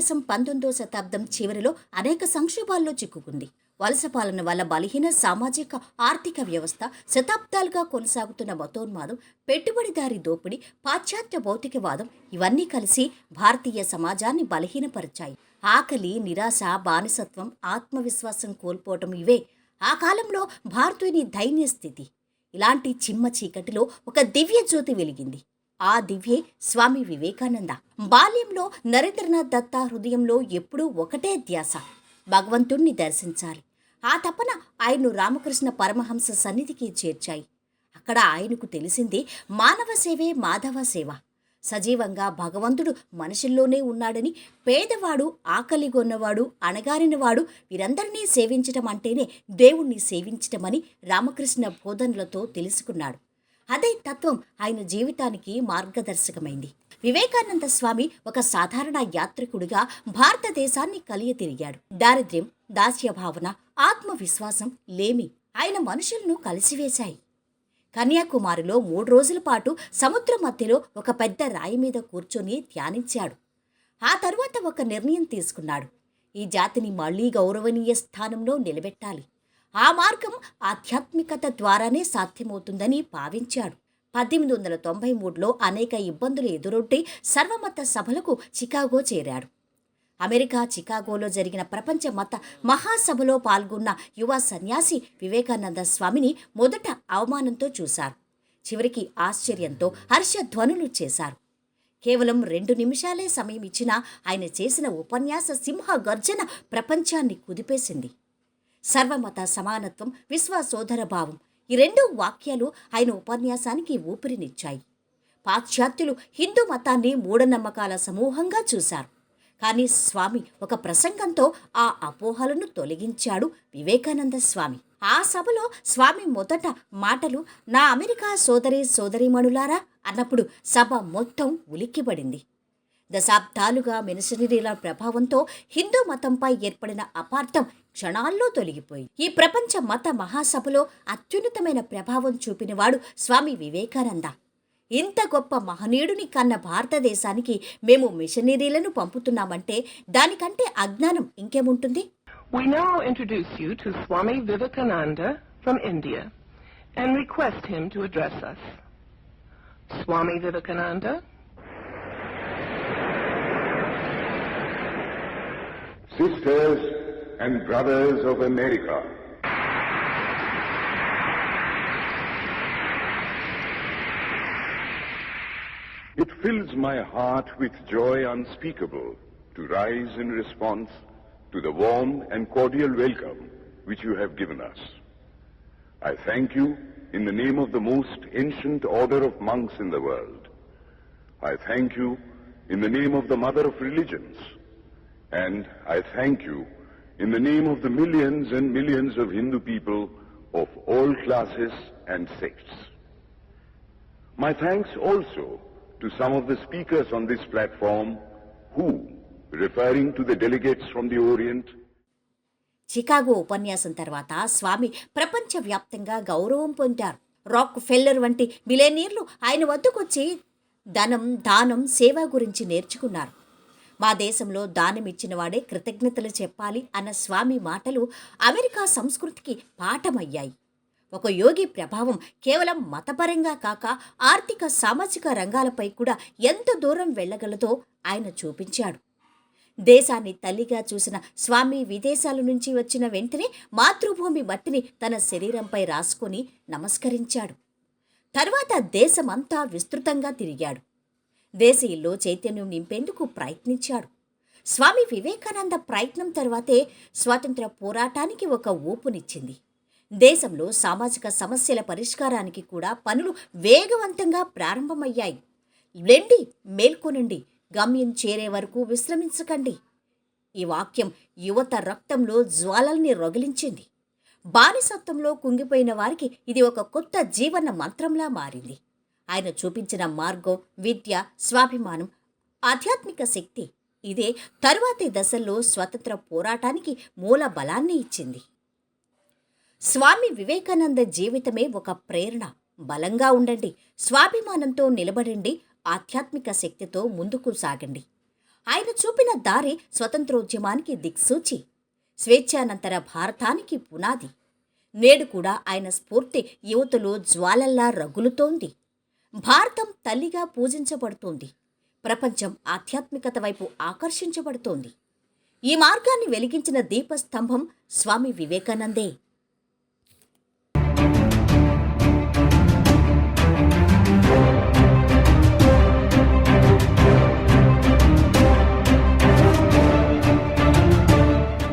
భారతదేశం పంతొమ్మిదో శతాబ్దం చివరిలో అనేక సంక్షోభాల్లో చిక్కుకుంది. వలస పాలన వల్ల బలహీన సామాజిక ఆర్థిక వ్యవస్థ శతాబ్దాలుగా కొనసాగుతున్న మతోన్మాదం పెట్టుబడిదారి దోపిడీ పాశ్చాత్య భౌతికవాదం ఇవన్నీ కలిసి భారతీయ సమాజాన్ని బలహీనపరిచాయి. ఆకలి నిరాశ బానిసత్వం ఆత్మవిశ్వాసం కోల్పోవటం ఇవే ఆ కాలంలో భారతీయుని దైన్య స్థితి ఇలాంటి చిమ్మ చీకటిలో ఒక దివ్య జ్యోతి వెలిగింది. ఆ దివ్యే స్వామి వివేకానంద. బాల్యంలో నరేంద్రనాథ్ దత్త హృదయంలో ఎప్పుడూ ఒకటే ధ్యాస. భగవంతుణ్ణి దర్శించాలి. ఆ తపన ఆయన్ను రామకృష్ణ పరమహంస సన్నిధికి చేర్చాయి. అక్కడ ఆయనకు తెలిసింది మానవ సేవే మాధవ సేవ. సజీవంగా భగవంతుడు మనుషుల్లోనే ఉన్నాడని పేదవాడు ఆకలిగొన్నవాడు అణగారినవాడు వీరందరినీ సేవించటం అంటేనే దేవుణ్ణి సేవించటమని రామకృష్ణ బోధనలతో తెలుసుకున్నాడు. అదే తత్వం ఆయన జీవితానికి మార్గదర్శకమైంది. వివేకానంద స్వామి ఒక సాధారణ యాత్రికుడిగా భారతదేశాన్ని కలియ తిరిగాడు. దారిద్ర్యం దాస్య భావన ఆత్మవిశ్వాసం లేమి ఆయన మనుషులను కలిసివేశాయి. కన్యాకుమారిలో మూడు రోజుల పాటు సముద్ర మధ్యలో ఒక పెద్ద రాయి మీద కూర్చొని ధ్యానించాడు. ఆ తర్వాత ఒక నిర్ణయం తీసుకున్నాడు. ఈ జాతిని మళ్ళీ గౌరవనీయ స్థానంలో నిలబెట్టాలి. ఆ మార్గం ఆధ్యాత్మికత ద్వారానే సాధ్యమవుతుందని భావించాడు. పద్దెనిమిది వందల తొంభై మూడులో అనేక ఇబ్బందులు ఎదురొట్టి సర్వమత సభలకు చికాగో చేరాడు. అమెరికా చికాగోలో జరిగిన ప్రపంచ మత మహాసభలో పాల్గొన్న యువ సన్యాసి వివేకానంద స్వామిని మొదట అవమానంతో చూశారు. చివరికి ఆశ్చర్యంతో హర్షధ్వనులు చేశారు. కేవలం రెండు నిమిషాలే సమయం ఇచ్చినా ఆయన చేసిన ఉపన్యాస సింహ గర్జన ప్రపంచాన్ని కుదిపేసింది. సర్వమత సమానత్వం విశ్వ సోదర భావం ఈ రెండు వాక్యాలు ఆయన ఉపన్యాసానికి ఊపిరినిచ్చాయి. పాశ్చాత్యులు హిందూ మతాన్ని మూఢనమ్మకాల సమూహంగా చూశారు. కానీ స్వామి ఒక ప్రసంగంతో ఆ అపోహలను తొలగించాడు వివేకానంద స్వామి. ఆ సభలో స్వామి మొదట మాటలు నా అమెరికా సోదరి సోదరీమణులారా అన్నప్పుడు సభ మొత్తం ఉలిక్కిపడింది. దశాబ్దాలుగా మిషనరీల ప్రభావంతో హిందూ మతంపై ఏర్పడిన అపార్థం క్షణాల్లో తొలగిపోయి ఈ ప్రపంచ మత మహాసభలో అత్యున్నతమైన ప్రభావం చూపినవాడు స్వామి వివేకానంద ఇంత గొప్ప మహనీయుడిని కన్న భారతదేశానికి మేము మిషనరీలను పంపుతున్నామంటే దానికంటే అజ్ఞానం ఇంకేముంటుంది We now introduce you to Swami Vivekananda from India and request him to address us. Swami Vivekananda. sisters and brothers of America. It fills my heart with joy unspeakable to rise in response to the warm and cordial welcome which you have given us. I thank you in the name of the most ancient order of monks in the world. I thank you in the name of the mother of religions. And I thank you in the name of the millions and millions of Hindu people of all classes and sects. My thanks also to some of the speakers on this platform who, referring to the delegates from the Orient, Chicago ఉపన్యాసం తర్వాత స్వామి ప్రపంచవ్యాప్తంగా గౌరవం పొందారు rock ఫెల్లర్ వంటి మిలేనియర్లు ఆయన వద్దకొచ్చి ధనం దానం సేవ గురించి నేర్చుకున్నారు మా దేశంలో దానం ఇచ్చిన వాడే కృతజ్ఞతలు చెప్పాలి అన్న స్వామి మాటలు అమెరికా సంస్కృతికి పాఠమయ్యాయి. ఒక యోగి ప్రభావం కేవలం మతపరంగా కాక ఆర్థిక సామాజిక రంగాలపై కూడా ఎంత దూరం వెళ్ళగలదో ఆయన చూపించాడు. దేశాన్ని తల్లిగా చూసిన స్వామి విదేశాల నుంచి వచ్చిన వెంటనే మాతృభూమి మట్టిని తన శరీరంపై రాసుకొని నమస్కరించాడు. తర్వాత దేశమంతా విస్తృతంగా తిరిగాడు. దేశీయుల్లో చైతన్యం నింపేందుకు ప్రయత్నించాడు. స్వామి వివేకానంద ప్రయత్నం తర్వాతే స్వాతంత్ర పోరాటానికి ఒక ఊపునిచ్చింది. దేశంలో సామాజిక సమస్యల పరిష్కారానికి కూడా పనులు వేగవంతంగా ప్రారంభమయ్యాయి. లెండి మేల్కొనండి గమ్యం చేరే వరకు విశ్రమించకండి. ఈ వాక్యం యువత రక్తంలో జ్వాలల్ని రగిలించింది. బానిసత్వంలో కుంగిపోయిన వారికి ఇది ఒక కొత్త జీవన మంత్రంలా మారింది. ఆయన చూపించిన మార్గం విద్య స్వాభిమానం ఆధ్యాత్మిక శక్తి. ఇదే తరువాతి దశల్లో స్వతంత్ర పోరాటానికి మూల బలాన్ని ఇచ్చింది. స్వామి వివేకానంద జీవితమే ఒక ప్రేరణ. బలంగా ఉండండి స్వాభిమానంతో నిలబడండి ఆధ్యాత్మిక శక్తితో ముందుకు సాగండి. ఆయన చూపిన దారి స్వతంత్రోద్యమానికి దిక్సూచి స్వేచ్ఛానంతర భారతానికి పునాది. నేడు కూడా ఆయన స్ఫూర్తి యువతలో జ్వాలల్లా రగులుతోంది. భారతం తల్లిగా పూజించబడుతోంది. ప్రపంచం ఆధ్యాత్మికత వైపు ఆకర్షించబడుతోంది. ఈ మార్గాన్ని వెలిగించిన దీపస్తంభం స్వామి వివేకానందే.